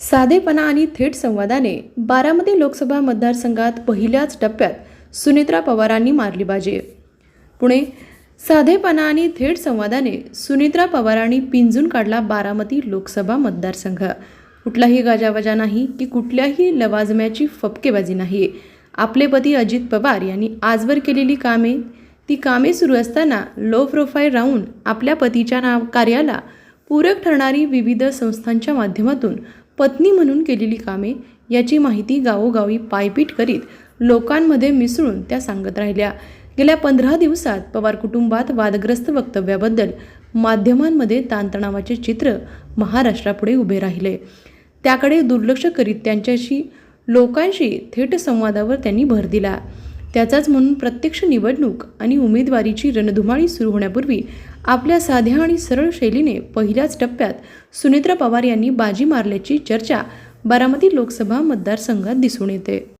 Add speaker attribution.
Speaker 1: साधेपणा आणि थेट संवादाने बारामती लोकसभा मतदारसंघात पहिल्याच टप्प्यात सुनित्रा पवारांनी मारली बाजी. पुणे साधेपणा आणि थेट संवादाने सुनित्रा पवारांनी पिंजून काढला बारामती लोकसभा मतदारसंघ. कुठलाही गाजावाजा नाही की कुठल्याही लवाजम्याची फपकेबाजी नाही. आपले पती अजित पवार यांनी आजवर केलेली कामे ती कामे सुरू असताना लो प्रोफाईल राहून आपल्या पतीच्या नाव कार्याला पूरक ठरणारी विविध संस्थांच्या माध्यमातून पत्नी म्हणून केलेली कामे याची माहिती गावोगावी पायपीट करीत लोकांमध्ये मिसळून त्या सांगत राहिल्या. गेल्या पंधरा दिवसात पवार कुटुंबात वादग्रस्त वक्तव्याबद्दल माध्यमांमध्ये ताणतणावाचे चित्र महाराष्ट्रापुढे उभे राहिले. त्याकडे दुर्लक्ष करीत त्यांच्याशी लोकांशी थेट संवादावर त्यांनी भर दिला. त्याचाच म्हणून प्रत्यक्ष निवडणूक आणि उमेदवारीची रणधुमाळी सुरू होण्यापूर्वी आपल्या साध्या आणि सरळ शैलीने पहिल्याच टप्प्यात सुनेत्रा पवार यांनी बाजी मारल्याची चर्चा बारामती लोकसभा मतदारसंघात दिसून येते.